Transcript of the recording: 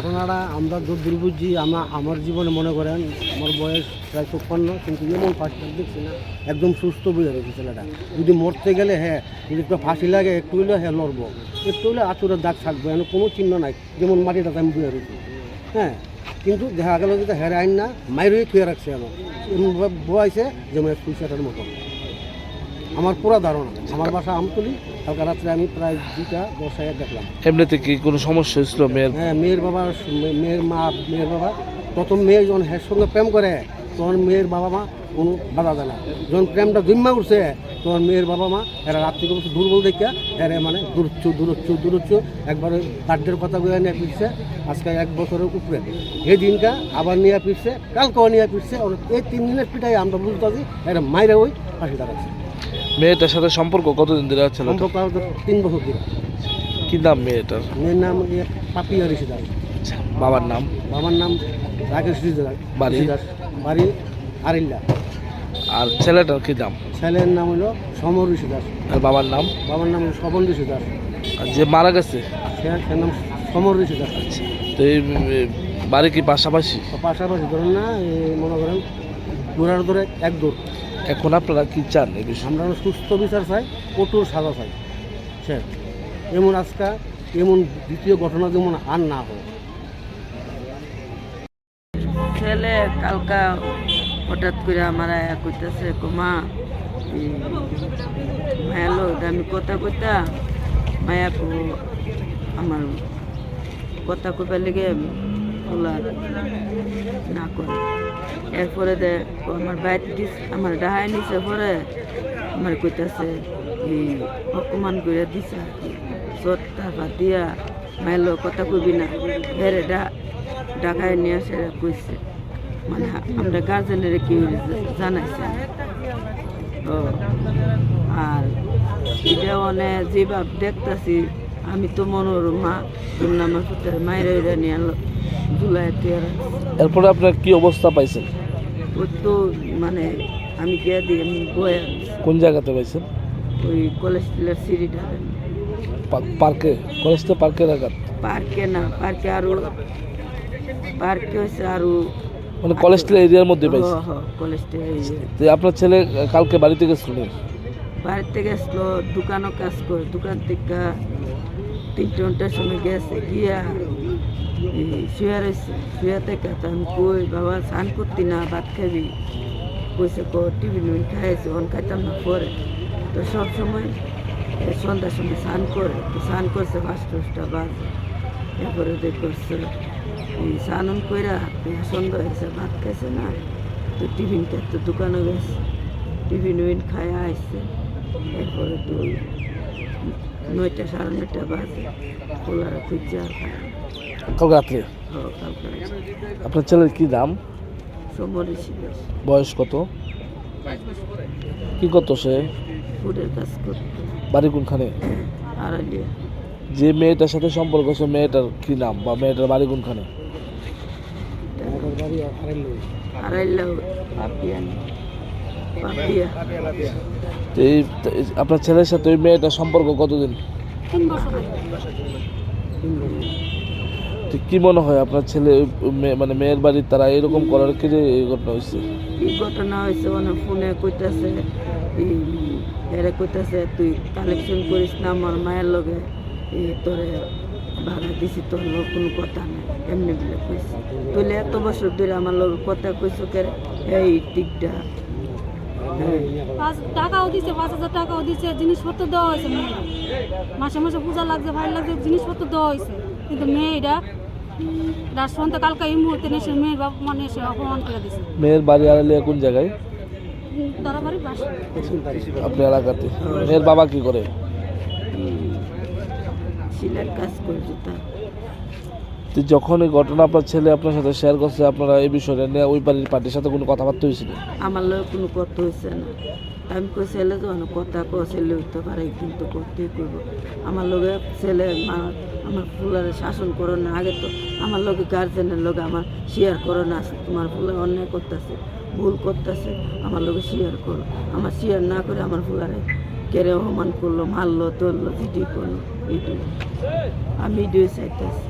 ঘটনাটা আমরা দূর বুঝছি আমরা আমার জীবনে মনে করেন আমার বয়স প্রায় চপ্পান্ন, কিন্তু এমন ফাঁসি দেখছি না। একদম সুস্থ বুঝে রয়েছে ছেলেটা। যদি মরতে গেলে হ্যাঁ যদি একটু ফাঁসি লাগে, একটু হইলে হ্যাঁ লড়বো। একটু হলে আচুরের দাগ থাকবে এখন কোনো চিহ্ন নাই। যেমন মাটিটাতে আমি বুঝে রয়েছি হ্যাঁ কিন্তু দেখা গেল যে হেরে আইন না হয়ে থুয়ে রাখছে আমার বয়াইছে যেমন সুইসাইডের মতো। আমার পুরা ধারণা, আমার বাসা আমতলি কালকে রাত্রে আমি প্রায় দুইটা দশটায় দেখলাম। এমনিতে কি কোনো সমস্যা হয়েছিল মেয়ের? হ্যাঁ মেয়ের বাবা মেয়ের মা মেয়ের বাবা। প্রথম মেয়ে যখন হ্যার সঙ্গে প্রেম করে তখন মেয়ের বাবা মা কোনো বাধা দেয় না। যখন প্রেমটা জন্মা উঠছে তখন মেয়ের বাবা মা এরা রাত্রি করে দুর্বল দেখে এরা মানে দূরচ্ছু দূরচ্ছু দূরচ্ছু একবারে কার্ডের কথা বলে নিয়ে ফিরছে। আজকে এক বছরের উপরে। এই দিনটা আবার নিয়ে ফিরছে কালকেও নিয়ে ফিরছে। এই তিন দিনের পিঠাই আমরা বুঝতে পারছি এরা মাইরে ওই ফাঁসি দাঁড়াচ্ছে। মেয়েটার সাথে সম্পর্ক কতদিন ধরে আছে সম্পর্ক তিন বছর ধরে। কি নাম মেয়েটার? মেয়ের নাম ইয়ে পাপিয়া ঋষিদাস বাবার নাম? বাবার নাম রাকেশ ঋষিদাস বাড়ি? বাড়ি আরিল্লা। আর ছেলেটার কি নাম? ছেলের নাম হলো সমর ঋষি দাস। আর বাবার নাম? বাবার নাম হলো স্বপন ঋষি দাস। আর যে মারা গেছে? সে নাম সমর ঋষি দাস। তো এই বাড়ি কি পাশাপাশি? পাশাপাশি ধরেন না এই মনে করেন দূরের ধরে এক দূর। এখন আপনারা কি চান এই বিষয়ে? আমরা সুস্থ বিচার চাই কঠোর সাজা চাই। সে এমন আজকা এমন দ্বিতীয় ঘটনা যেমন আর না হয় ছেলে কালকা হঠাৎ করে আমার আয়া কইতেছে কুমা মায়ালো আমি কথা কইতা মায়া কো আমার কথা কইবার লেগে ওলা না করে। এরপরে দে আমার বাইর দিস, আমার ডাহাই নিছে পরে, আমার কইতাছে অপমান করে দিছে টাকা দিয়া মাইলো কথা কইবি না। হেরে ডা ঢাকায় নিয়ে আসে কইছে। মানে আমরা গার্জেনের কি জানাইছে। ও, আর এটা মানে যেভাবে দেখতাছি, আমি তো মনোরমা দুর্নামার পুত্রের মায়ের নিয়ে জুলাই তেরো এরপরে আপনার কি অবস্থা পাইছেন? ওই তো মানে আমি গিয়ে দিই আমি বয়ে কোন জায়গাতে পাইছেন? ওই কলেজ টিলার সিঁড়িটা পার্কে কলেজটা পার্কে এলাকাত পার্কে না পার্কে আরও পার্কে হয়েছে আরও মানে কলেজটা এরিয়ার মধ্যে কলেজ তো আপনার ছেলে কালকে বাড়িতে গেছিল বাড়িতে গেছিল দোকানও কাজ করে দোকান থেকে তিনটে ঘণ্টার সময় গেছে গিয়া শুয়ে রয়েছে শুয়ে থেকে কই, বাবা, স্নান করতি না, ভাত খাবি? কইছে কো টিফিন উইন খাইছে অন খাইতাম না পরে। তো সব সময় সন্ধ্যার সময় স্নান করে, তো স্নান করছে পাঁচটা বাজে। এরপরে দেখ করছে স্নান কইরা তো সন্ধ্যা হয়েছে ভাত খাইছে না, তো টিফিন খেতে দোকানে গেছে। টিফিন উইন খায় আসছে এরপরে তো নয়টা সাড়ে নয়টা বাজে। খোলার কালকে রাত্রে আপনার ছেলের কি নাম বয়স কত? কি করতো সে? বাড়ি কোনখানে? যে মেয়েটার সাথে সম্পর্ক আছে মেয়েটার কি নাম বা মেয়েটার বাড়ি কোনখানে? আড়াইলা। এই আপনার ছেলের সাথে ওই মেয়েটার সম্পর্ক কতদিন? কি মনে হয় আপনার ছেলে মানে মেয়ের বাড়ির তারা এরকম করার কি এই ঘটনা হয়েছে? এই ঘটনা হয়েছে মানে ফোনে কইতাছে এই এরা কইতাছে তুই কালেকশন করিস না আমার মায়ের লগে তোরে ভাড়া দিছি তোর লোক কোনো কথা নেই। এমনি বলে কইছি। তুই এত বছর ধরে আমার লোক কথা কইছো কে এই টিকটা পাঁচ টাকাও দিচ্ছে পাঁচ হাজার টাকাও দিচ্ছে জিনিসপত্র দেওয়া হয়েছে মেয়েরা। মাসে মাসে পূজা লাগছে ভালো লাগছে জিনিসপত্র দেওয়া হয়েছে। কিন্তু মেয়েরা রাত সন্ধ্যা কালকে এই মুহূর্তে এসে মেয়ের বাপ মানে এসে অপমান করে দিছে। মেয়ের বাড়ি আড়ালে কোন জায়গায়? তারা বাড়ি বাসা আপনার এলাকাতে। মেয়ের বাবা কি করে? সিলের কাজ করে জুতা তো যখন এই ঘটনা আপনার ছেলে আপনার সাথে শেয়ার করছে, আপনারা এই বিষয়টা নিয়ে ওই বাড়ির পার্টির সাথে কোনো কথাবার্তা হয়েছিল আমার লোক কোনো কথা হয়েছে না। আমি কই, ছেলে যখন কথা কো ছেলে হইতে পারে, কিন্তু করতেই করব আমার লগে ছেলে মা, আমার ফুলারে শাসন করো না। আগে তো আমার লগে গার্জেনের লগে আমার শেয়ার করো না। তোমার ফুলা অন্যায় করতেছে, ভুল করতেছে, আমার লগে শেয়ার করো। আমার শেয়ার না করে আমার ফুলারে কেড়ে অপমান করল, মারলো তুললো ভিডিও করল। এইটুকু। আমি ভিডিও চাইতেছি।